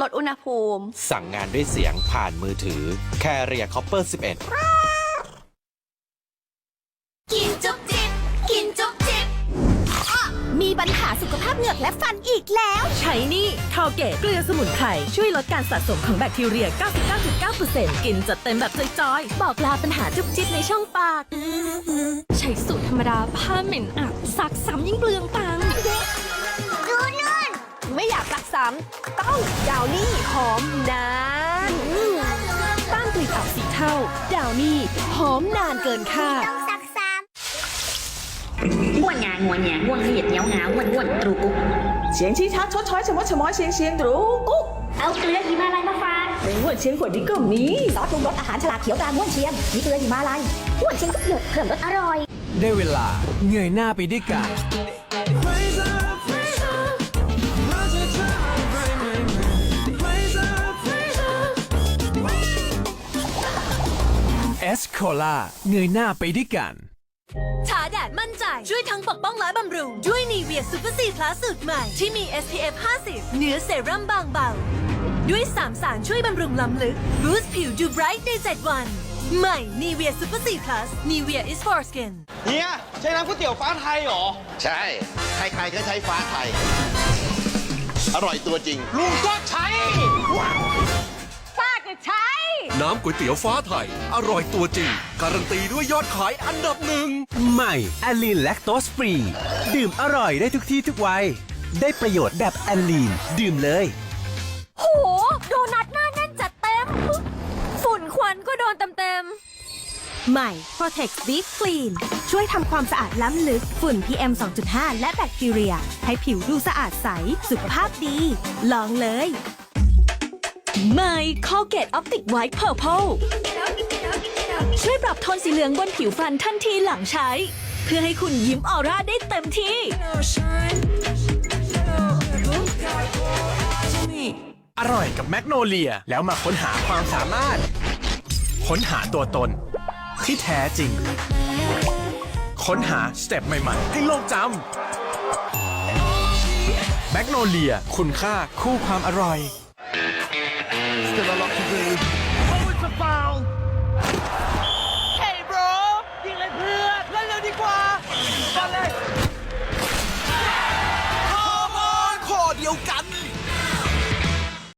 ลดอุณหภูมิ สั่งงานด้วยเสียงผ่านมือถือ Carrier Copper 11 กินจุ๊บจิ๊บกินจุ๊บจิ๊บมีปัญหาสุขภาพเหงือกและฟันอีกแล้ว ใช้นี่คาเกตเกลือสมุนไพรช่วยลดการสะสมของแบคทีเรีย 99.9%กินจัดเต็มแบบจอยๆ บอกลาปัญหาจุ๊บจิ๊บในช่องปาก ใช้สูตรธรรมดาผ้าเหม็นอับซักซ้ำยิ่งเปลืองตัง 3 เต้าดาวนี่หอมนานต้านกลิ่นอับสีเท่า ดาวนี่หอมนานเกินค่าด สักสามง่วนงาง่วนแหงง่วนเขยดเหนียงาง่วนง่วนตระุกเสียงชี้ชัดชดช้อยชะมชมอยเชียงเชียงตรูกุ๊กเอาเกลือหิมาลัยมาฟากในง่วนเชียงขวดนี้ก็มีซอสปรุงรสอาหารฉลากเขียวตราง่วนเชียงมีเกลือหิมาลัยง่วนเชียงก็หยดเพิ่มรสอร่อย ได้เวลาเงยหน้าไปด้วยกัน เอสโคลาเงยหน้าไปด้วยกันทาแดดมั่นใจ ช่วยทั้งปกป้องและบำรุง ด้วยนีเวียซูเปอร์ซีพลัสสูตรใหม่ ที่มี SPF 50 เนื้อเซรั่มบางเบา ด้วย3สารช่วยบำรุงล้ำลึกบูสต์ผิวดูไบรท์ใน 7 วัน ใหม่นีเวียซูเปอร์ซีพลัสนีเวีย is for skin เฮียใช้น้ำก๋วยเตี๋ยวฟ้าไทยเหรอ ใช่ ใครๆก็ใช้ฟ้าไทย อร่อยตัวจริง ลุงก็ใช้ น้ำก๋วยเตี๋ยวฟ้าไทย อร่อยตัวจริง การันตีด้วยยอดขายอันดับหนึ่ง ใหม่แอลลีนแลคโตสฟรี ดื่มอร่อยได้ทุกที่ทุกวัย ได้ประโยชน์แบบแอลลีน ดื่มเลย โหโดนัทหน้าแน่นจัดเต็ม ฝุ่นควันก็โดนเต็มๆ ใหม่ Protect Deep Clean ช่วยทำความสะอาดล้ำลึก ฝุ่น PM 2.5 และแบคทีเรีย ให้ผิวดูสะอาดใส สุขภาพดี ลองเลย ใหม่ Colgate Optic White Purple ช่วยปรับโทนสีเหลืองบนผิวฟันทันทีหลังใช้ เพื่อให้คุณยิ้มออร่าได้เต็มที่ อร่อยกับแมกโนเลีย แล้วมาค้นหาความสามารถ ค้นหาตัวตน ที่แท้จริง ค้นหาสเต็ปใหม่ๆ ให้โลกจำแมกโนเลีย คุณค่าคู่ความอร่อย Go,